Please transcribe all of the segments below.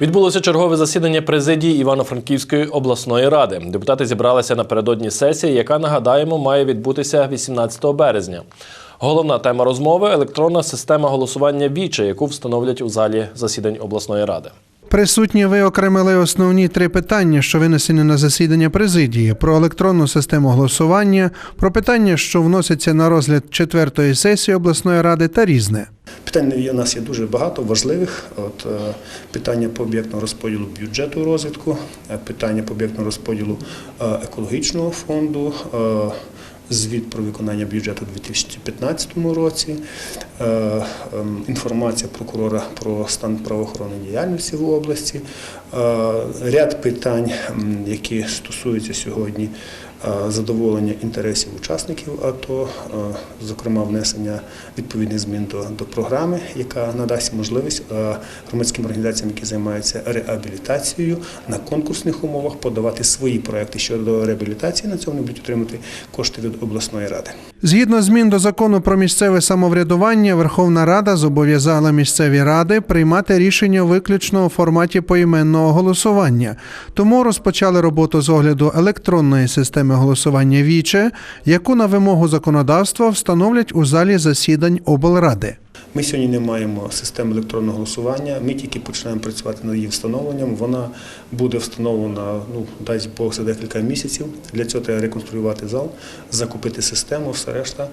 Відбулося чергове засідання президії Івано-Франківської обласної ради. Депутати зібралися напередодні сесії, яка нагадаємо має відбутися 18 березня. Головна тема розмови електронна система голосування Віче, яку встановлять у залі засідань обласної ради. Присутні виокремили основні три питання, що винесені на засідання президії: про електронну систему голосування, про питання, що вносяться на розгляд четвертої сесії обласної ради, та різне. Питань у нас є дуже багато важливих. От е, питання по об'єктного розподілу бюджету розвитку, е, питання по об'єктного розподілу е, екологічного фонду. Звіт про виконання бюджету у 2015 році, е, ем, інформація прокурора про стан правоохоронної діяльності в області, е, ряд питань, які стосуються сьогодні задоволення інтересів учасників АТО, е, зокрема внесення відповідних змін до, до програми, яка надасть можливість е, громадським організаціям, які займаються реабілітацією, на конкурсних умовах подавати свої проекти щодо реабілітації. На цьому будуть отримати кошти від обласної ради. Згідно змін до закону про місцеве самоврядування, Верховна Рада зобов'язала місцеві ради приймати рішення виключно у форматі поіменного голосування. Тому розпочали роботу з огляду електронної системи голосування Віче, яку на вимогу законодавства встановлять у залі засідань облради. Ми сьогодні не маємо системи електронного голосування. Ми тільки починаємо працювати над її встановленням. Вона буде встановлена, ну дасть Бог за декілька місяців. Для цього треба реконструювати зал, закупити систему, все решта.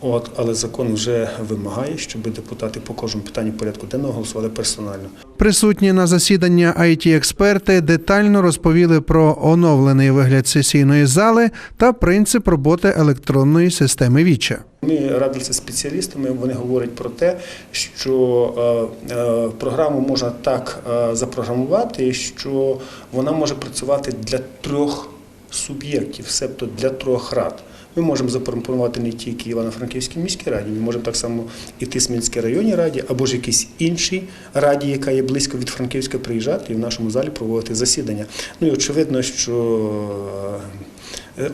От, але закон вже вимагає, щоб депутати по кожному питанню порядку денного голосували персонально. Присутні на засідання it експерти детально розповіли про оновлений вигляд сесійної зали та принцип роботи електронної системи Віче. Ми радилися спеціалістами. Вони говорять про те, що е, е, програму можна так е, запрограмувати, що вона може працювати для трьох суб'єктів, себто для трьох рад. Ми можемо запропонувати не тільки Івано-Франківській міській раді, ми можемо так само і Тисменській районній раді, або ж якійсь іншій раді, яка є близько від Франківська, приїжджати і в нашому залі проводити засідання. Ну і очевидно, що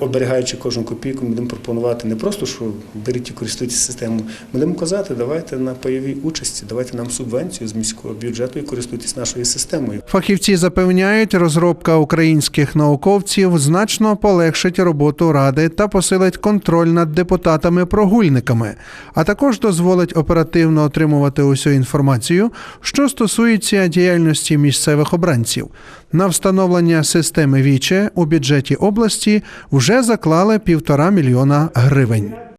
оберігаючи кожну копійку, ми будемо пропонувати не просто, що беріть і користуйтесь системою. Ми будемо казати, давайте на пайовій участі, давайте нам субвенцію з міського бюджету і користуйтесь нашою системою. Фахівці запевняють, розробка українських науковців значно полегшить роботу ради та посилить контроль над депутатами-прогульниками, а також дозволить оперативно отримувати усю інформацію, що стосується діяльності місцевих обранців. На встановлення системи Віче у бюджеті області вже заклали півтора мільйона гривень.